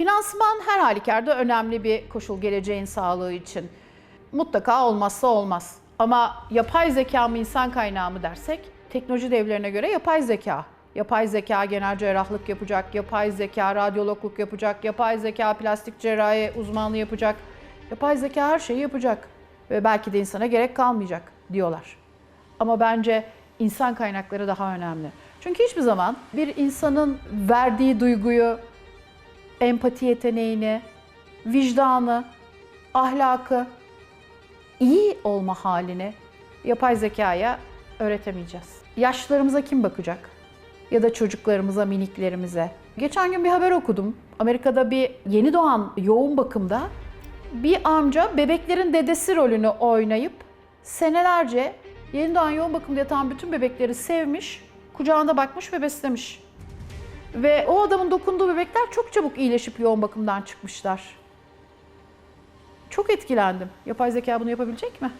Finansman her halükarda önemli bir koşul geleceğin sağlığı için. Mutlaka olmazsa olmaz. Ama yapay zeka mı insan kaynağı mı dersek teknoloji devlerine göre yapay zeka. Yapay zeka genel cerrahlık yapacak, yapay zeka radyologluk yapacak, yapay zeka plastik cerrahi uzmanlığı yapacak. Yapay zeka her şeyi yapacak ve belki de insana gerek kalmayacak diyorlar. Ama bence insan kaynakları daha önemli. Çünkü hiçbir zaman bir insanın verdiği duyguyu, empati yeteneğini, vicdanı, ahlakı, iyi olma halini yapay zekaya öğretemeyeceğiz. Yaşlarımıza kim bakacak? Ya da çocuklarımıza, miniklerimize. Geçen gün bir haber okudum. Amerika'da bir yeni doğan yoğun bakımda bir amca bebeklerin dedesi rolünü oynayıp senelerce yeni doğan yoğun bakımda yatan bütün bebekleri sevmiş, kucağında bakmış ve beslemiş. Ve o adamın dokunduğu bebekler çok çabuk iyileşip yoğun bakımdan çıkmışlar. Çok etkilendim. Yapay zeka bunu yapabilecek mi?